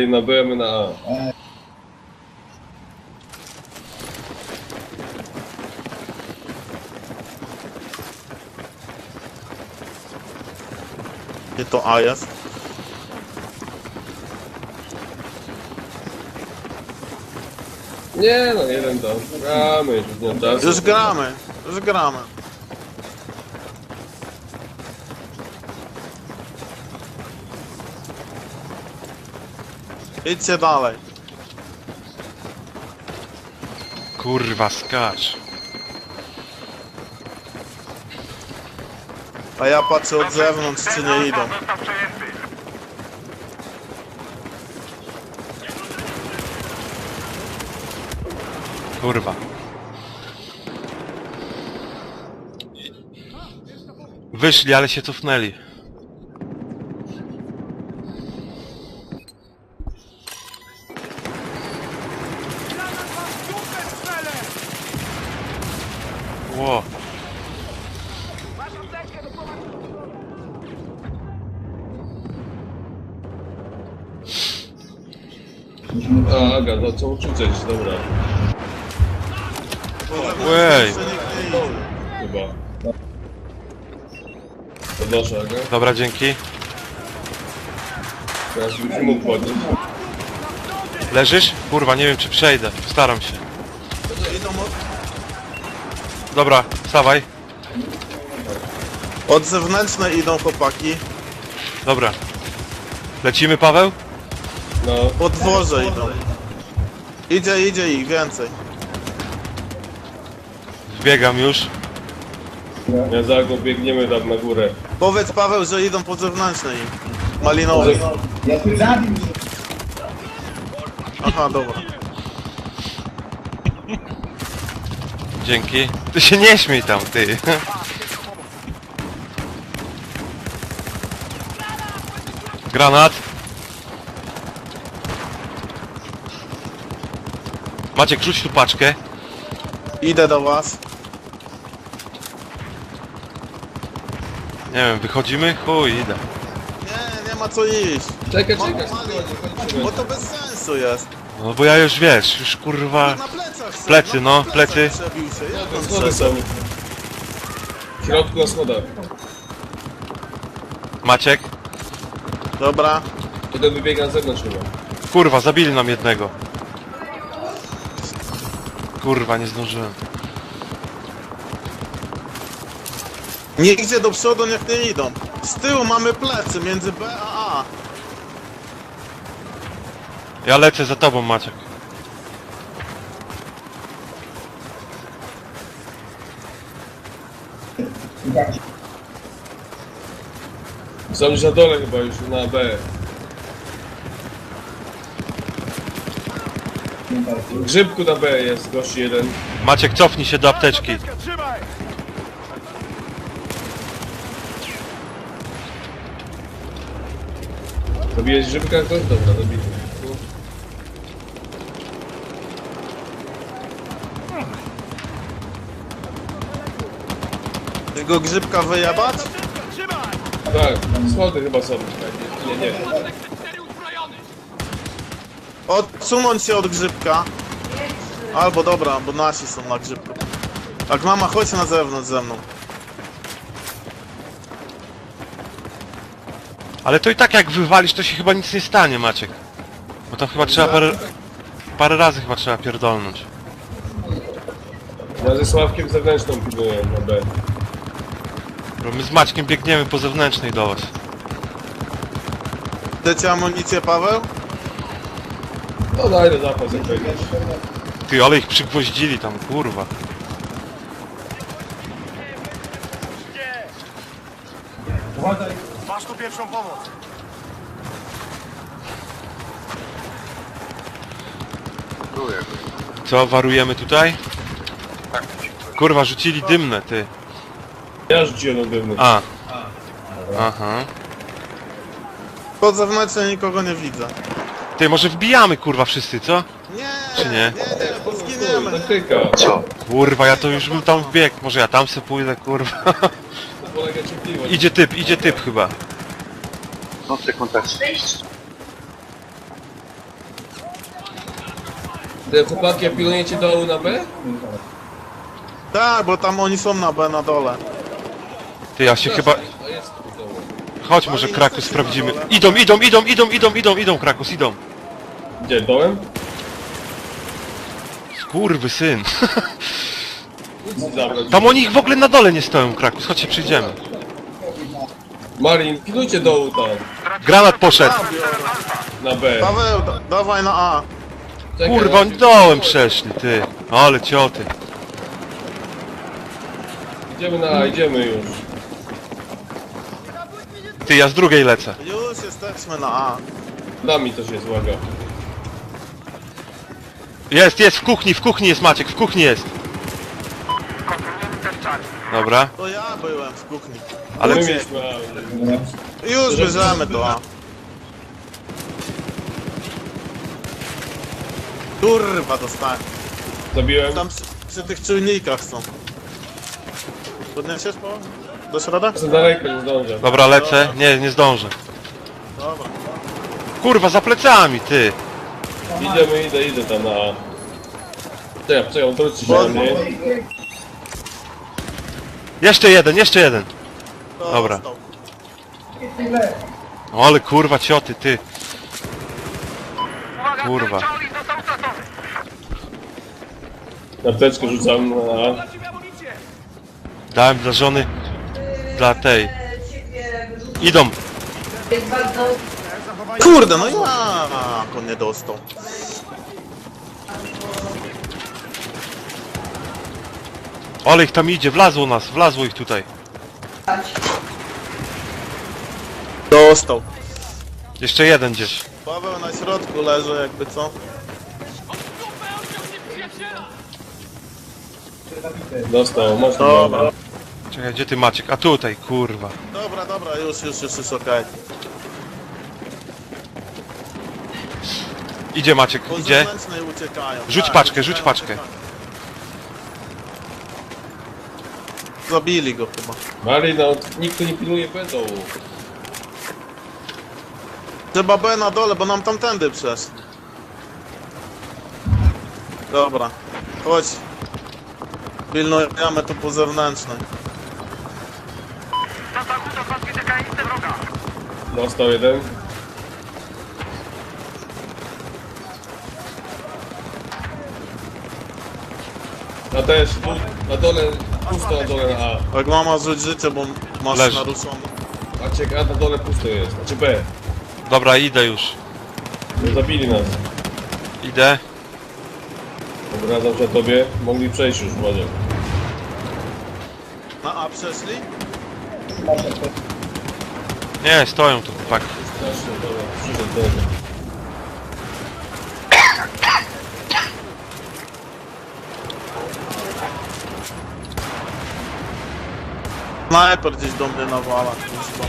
Na B, my na A. Gdzie to A jest? Nie no, jeden tam. Gramy już nie czasu. Już gramy, już gramy. Idźcie dalej. Kurwa, skacz. A ja patrzę od zewnątrz, czy nie idą. Kurwa. Wyszli, ale się cofnęli. A, Aga, dobra. Wej. Jeszcze nikt nie idzie. Chyba. Podnoszę, Aga. Dobra, dzięki. Teraz już mógł podnieść. Leżysz? Kurwa, nie wiem czy przejdę. Staram się. Dobra, wstawaj. od zewnętrznej idą chłopaki. Dobra. Lecimy, Paweł? No, Po dworze idą. Idzie, idzie ich więcej. Wbiegam już. ja za Agą biegniemy tam na górę. Powiedz Paweł, że idą po zewnętrznej. Malinowej. Ja tu zabił się. Aha, dobra. Dzięki. Ty się nie śmiej tam, ty. Granat. Maciek, rzuć tu paczkę. Idę do was. Nie wiem, wychodzimy? Chuj, idę. Nie, nie ma co iść. Czekaj, czekaj, Mali. Bo to bez sensu jest. No bo ja już wiesz, już kurwa... Na plecach są, Plecy, na no, plecach plecy. Przebił się, jak on Schody przeszedł? są. W środku na schodach. Maciek? Dobra. Jeden wybiega na zewnątrz chyba. Kurwa, zabili nam jednego. Kurwa, nie zdążyłem. Nie idzie do przodu, niech nie idą. Z tyłu mamy plecy między B a A. Ja lecę za tobą, Maciek. Są już na dole chyba, już na B. W grzybku na B jest gość jeden. Maciek, cofnij się do apteczki. Robiłeś grzybka ktoś? Dobra, dobity. Tego grzybka wyjebać? Tak, schody chyba są. Nie, nie. Odsunąć się od grzybka. Albo dobra, bo nasi są na grzybku. Tak mama, chodź na zewnątrz ze mną. Ale to i tak jak wywalisz, to się chyba nic nie stanie, Maciek. Bo tam chyba trzeba parę... Parę razy chyba trzeba pierdolnąć. Ja ze Sławkiem zewnętrzną pilnuję na B. Bo my z Maćkiem biegniemy po zewnętrznej do was. Chcecie amunicję, Paweł? No dajdę zapas jak wejdziesz. Ty, ale ich przygwoździli tam, kurwa. Masz tu pierwszą pomoc. Co, warujemy tutaj? Kurwa, rzucili dymne, ty. Ja rzuciłem na dymny. A. Aha. Pod zewnętrznej nikogo nie widzę. Ty, może wbijamy, kurwa, wszyscy, co? Nie, Czy nie? nie, zginiemy. Taktyka. Kurwa, ja to już bym tam wbiegł. Może ja tam se pójdę, kurwa. To polega cierpliwość. Idzie typ, idzie typ chyba. Nocy kontakt. Te chłopaki, pilnujecie dołu na B? Tak, bo tam oni są na B na dole. Ty, ja się chyba... A jest tu dołu. Chodź, może Krakus sprawdzimy. Idą, idą, idą, idą, idą, idą, idą, Krakus, idą. Gdzie, dołem? Skurwy syn. Zabrać. Tam oni w ogóle na dole nie stoją, Krakus, chodźcie, przyjdziemy. Marin, pilnujcie dołu tam. Granat poszedł. Na B. Paweł, da, dawaj na A. Czekaj, Kurwa, oni dołem przeszli, ty. Ale cioty. Idziemy na A, idziemy już. Ty, ja z drugiej lecę. Już jesteśmy na A. Nami też jest łaga. Jest, jest, w kuchni, w kuchni jest Maciek, w kuchni jest. Dobra, To ja byłem w kuchni. ale... My mieliśmy A. Już bierzemy to. Kurwa, dostałem. Zabiłem. Tam przy, przy tych czujnikach są. Podniesiesz po? Do środka? Jestem daleko, nie zdążę. Dobra, lecę. Nie, nie zdążę. Dobra. Kurwa, za plecami, ty. Idziemy, idę, idę tam na A. Czekaj, czekaj, on wróci się na mnie. Jeszcze jeden, jeszcze jeden. To Dobra. stał. O, ale kurwa, cioty, ty. Kurwa. Apteczkę rzucam na A. Dałem dla żony... Dla tej. Idą. Kurde, no jak on nie dostał. Ale ich tam idzie, wlazło nas, wlazło ich tutaj. Dostał. Jeszcze jeden gdzieś. Paweł na środku leży jakby co? Dostał, tu Dobra. Czekaj, gdzie ty Maciek? A tutaj, kurwa. Dobra, dobra, już, już, już, już okej. Idzie Maciek, idzie. zewnętrznej uciekają. Rzuć Tak, paczkę, uciekają, rzuć paczkę. uciekają. Zabili go chyba. Marin, no, nikt tu nie pilnuje B dołu. Trzeba B na dole, bo nam tamtędy przeszli. Dobra, chodź. Pilnujemy tu po zewnętrznej. Dostał jeden. Na też, tu, na dole, pusto na dole A. Jak mama rzuć życie, bo masz Leży. naruszone. Maciek, A na dole pusto jest, znaczy B. Dobra, idę już. No, zabili nas. Idę. Obracam się tobie, mogli przejść już, uważaj. Na A przeszli? Nie, stoją tu chłopaki. Strasznie, dobra, przyszedł Sniper gdzieś do mnie nawala. kurwa.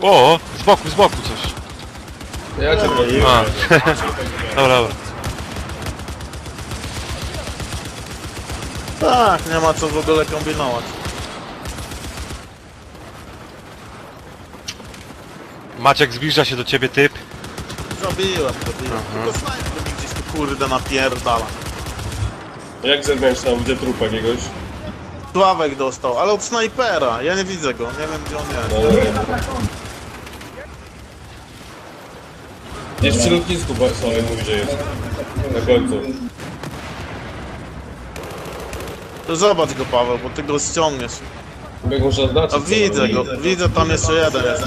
O, z boku, z boku coś. Ja cię bronię. A. Dobra, dobra. Tak, nie ma co w ogóle kombinować. Maciek, zbliża się do ciebie typ. Zabiłem, zabiłem. Tylko snajper mi gdzieś tu kurde napierdala. Jak zewnętrzna, widzę trup jakiegoś. Sławek dostał, ale od snajpera. Ja nie widzę go, nie wiem gdzie on No, jest. no, no. Gdzieś przy lotnisku Sławek mówi, że jest. Na końcu. To zobacz go Paweł, bo ty go ściągniesz. Jak można zaznaczyć? A co widzę go, widzę tam jeszcze jeden jest.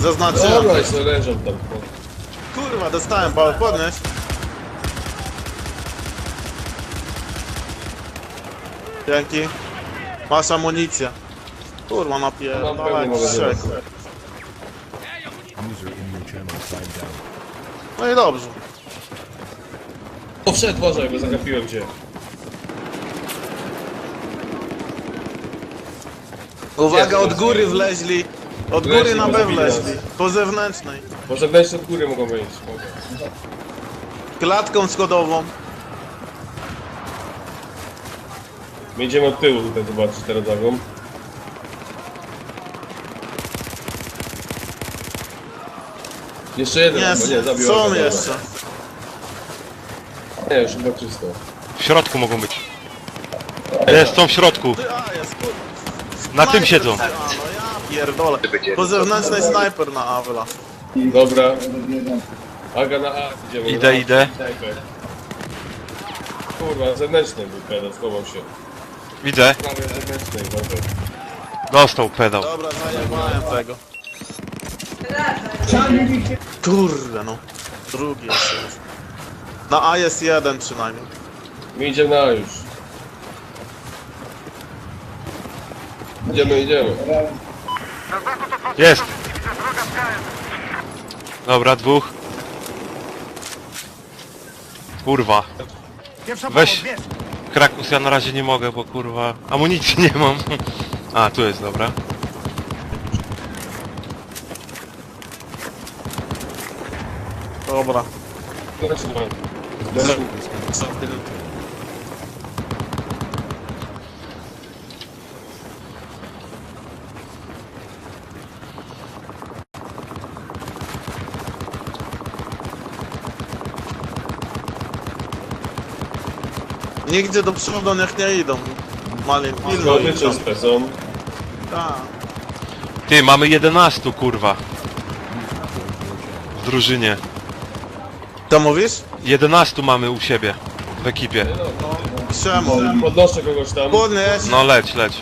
Zaznaczyłem. Dobra, jeszcze leżą tam. Kurwa, dostałem Paweł, podnieś. Dzięki. Masz amunicję. Kurwa, Mam pewnie napierdala jak mogę strzek. zrobić. User in your channel timed out. No i dobrze. O, wszedł, uważaj, bo zagapiłem cię. Uwaga, od góry wleźli. Od góry na bo wleźli. Po zewnętrznej. Może weź od góry mogą wejść. Mogę. Klatką schodową. My idziemy od tyłu tutaj zobaczyć teraz drogą. Jeszcze jeden, Nie, albo nie, zabił są dobra. jeszcze. Nie, już chyba czysto. W środku mogą być. Jest, są w środku. Ty, a, jest, kur... Na tym siedzą. A, no pierdolę. Po zewnętrznej snajper na Avila. Dobra. Aga na A, idziemy. Idę, na A. idę. Snajper. Kurwa, zewnętrzny był pedał, schował się. Widzę. Prawie zewnętrznej, dobra. Dostał pedał. Dobra, zajebałem tego. Kurde no. Drugi jeszcze jest. Na A jest jeden przynajmniej. My idziemy na A już. Idziemy, idziemy. Jest. Dobra, dwóch. Kurwa. Weź. Krakus ja na razie nie mogę, bo kurwa amunicji nie mam. A, tu jest, dobra. Dobra. Zaczynamy. Nigdzie do przodu niech nie idą. Malin, czyste są. Tak. Ty, mamy 11 kurwa. W drużynie. Co mówisz? 11 mamy u siebie. W ekipie. Czemu? Podnoszę kogoś tam. Podnieś. No leć, leć.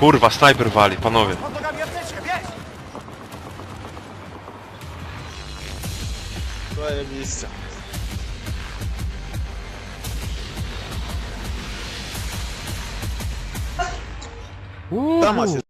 Kurwa, snajper wali, panowie. Zajebiście. Tam macie